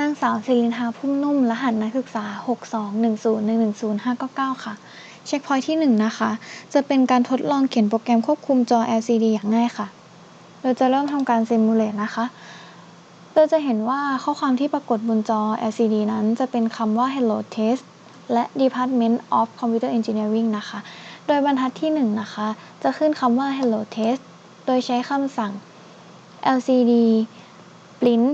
นางสาวศิรินทาพุ่มนุ่ม รหัสนักศึกษา 621010599ค่ะ เช็คพอยท์ที่ 1 นะคะ จะเป็นการทดลองเขียนโปรแกรมควบคุมจอ LCD อย่างง่ายค่ะ เราจะเริ่มทำการ Simulate นะคะ เราจะเห็นว่าข้อความที่ปรากฏบนจอ LCD นั้นจะเป็นคำว่า Hello Test และ Department of Computer Engineering นะคะ โดยบรรทัดที่ 1 นะคะ จะขึ้นคำว่า Hello Test โดยใช้คำสั่ง LCD Print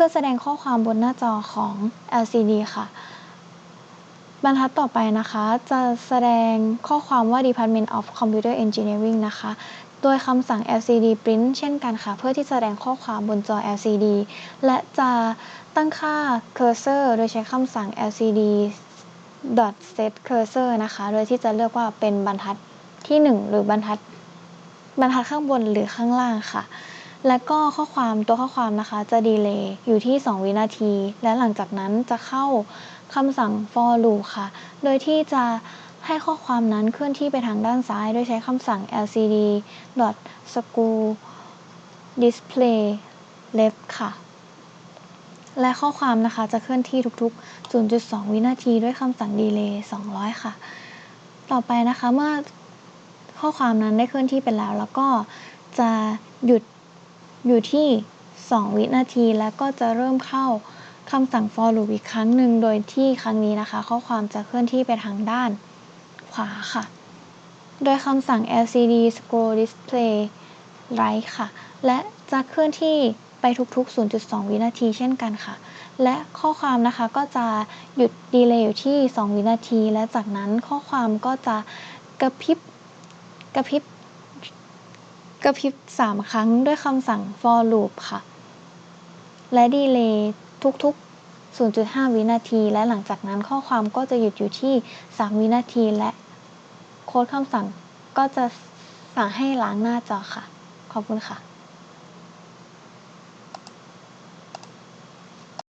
พื่อแสดงข้อความบนหน้าจอของ LCD ค่ะ บรรทัดต่อไปนะคะ จะแสดงข้อความว่า Department of Computer Engineering นะคะ โดยคำสั่ง LCD Print เช่นกันค่ะ เพื่อที่แสดงข้อความบนจอ LCD และจะตั้งค่า Cursor โดยใช้คำสั่ง LCD dot set cursor นะคะ โดยที่จะเลือกว่าเป็นบรรทัดที่ 1 หรือบรรทัดบรรทัดข้างบนหรือข้างล่างค่ะ และก็ข้อความตัวข้อความนะคะจะดีเลย์อยู่ที่ 2 วินาที และหลังจากนั้นจะเข้าคำสั่ง for loop ค่ะ โดยที่จะให้ข้อความนั้นเคลื่อนที่ไปทางด้านซ้าย โดยใช้คำสั่ง lcd scroll display left ค่ะ และข้อความนะคะจะเคลื่อนที่ทุกๆ 0.2 วินาทีด้วยคำสั่ง delay 200 ค่ะ ต่อไปนะคะเมื่อข้อความนั้นได้เคลื่อนที่ไปแล้ว แล้วก็จะหยุด อยู่ที่ 2 วินาทีแล้วก็จะเริ่มเข้าคำสั่ง for loop อีกครั้งหนึ่งโดยที่ครั้งนี้นะคะ ข้อความจะเคลื่อนที่ไปทางด้านขวาค่ะ โดยคำสั่ง lcd scroll display right ค่ะ และจะเคลื่อนที่ไปทุกๆ 0.2 วินาทีเช่นกันค่ะ และข้อความนะคะก็จะหยุดดีเลย์อยู่ที่ 2 วินาที และจากนั้นข้อความก็จะกระพริบกระพริบ กระพริบ 3 ครั้งด้วยคำสั่ง for loop ค่ะ และดีเลย์ทุกๆ 0.5 วินาที และหลังจากนั้นข้อความก็จะหยุดอยู่ที่ 3 วินาที และโค้ดคำสั่งก็จะสั่งให้ล้างหน้าจอค่ะ ขอบคุณค่ะ